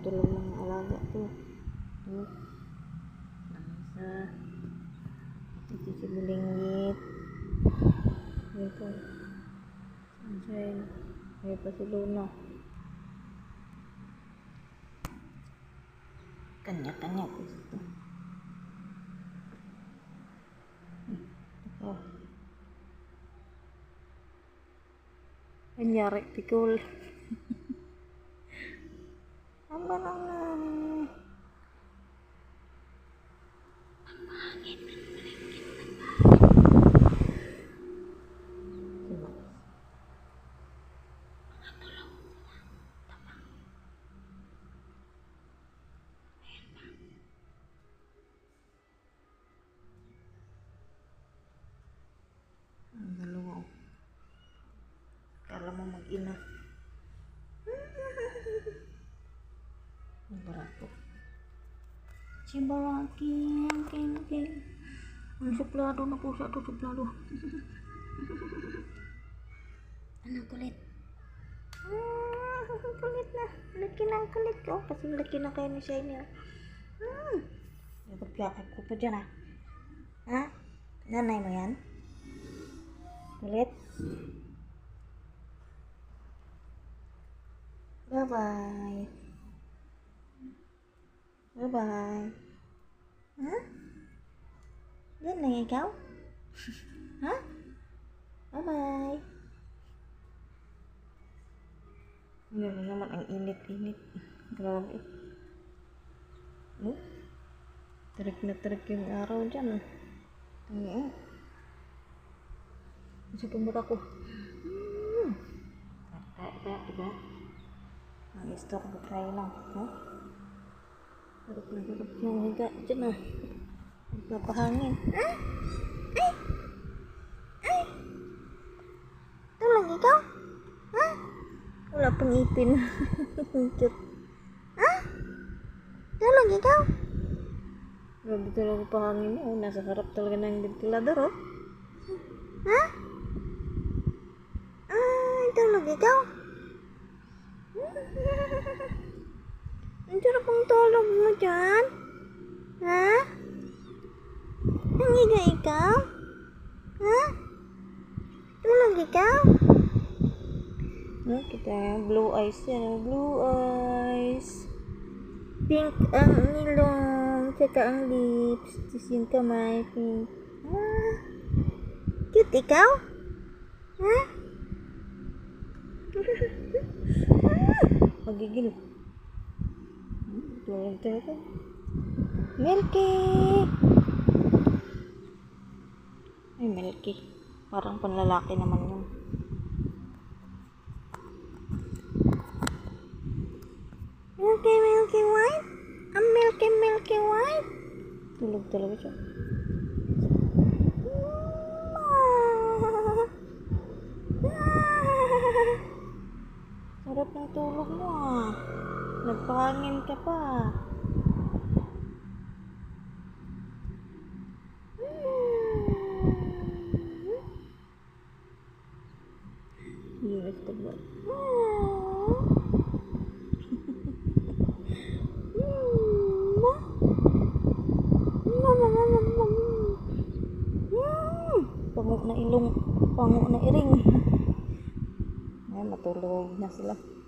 tulog mga alaga. Tuh. Nasa. Ito si Bulinggit. Sunshine. Ayan pa si Luna. Kanya rectical. Apa dalawa. oh. Kala mag-ina. Ang barato. Si Baraki, ang king king. Ang suplado na po siya ito, suplado. ano kulit? Ah, kulit na. Laki na ang kulit ko. Kasi laki na kayo ni Shiny. oh. Hmm. Nagpapiyakap ko pa dyan ah. Ha? Nanay mo yan? Kulit? Bye-bye. Bye-bye. Ha? Yan na ikaw? ha? Bye-bye. Yan na naman ang init-init. Grabe. Oh? Tarik na tarik yung araw dyan. Oo. Sa pamata ko. Hmm. Kaya, kaya, diba? Ang istok ko try lang. Harap na harap yung higa. Diyan na. Nagpapahangin. Ah! Ay! Ay! Ito lang ikaw? Ha? Wala pang ipin. Cute. Ha? Ito lang ikaw? Grabe talaga pahangin mo. Nasa harap talaga ng ventilador, oh. Ha? Ah, ito lang ikaw? Tulog mo dyan. Ha? Nangiga ikaw? Ha? Tulog ikaw? Hmm, kita blue eyes yan. Blue eyes. Pink ang ilong. Tsaka ang lips. Tapos yung kamay. Pink. Ah. Cute ikaw? Ha? Magigil. Milky! Ay, Milky. Parang panlalaki naman yun. Milky, Milky White? Ang Milky, Milky White? Tulog talaga siya. Sarap ng tulog mo ah. Nagpahangin ka pa. Yes, diba? Pango na ilong, pango na iring. Ay, matulog na sila.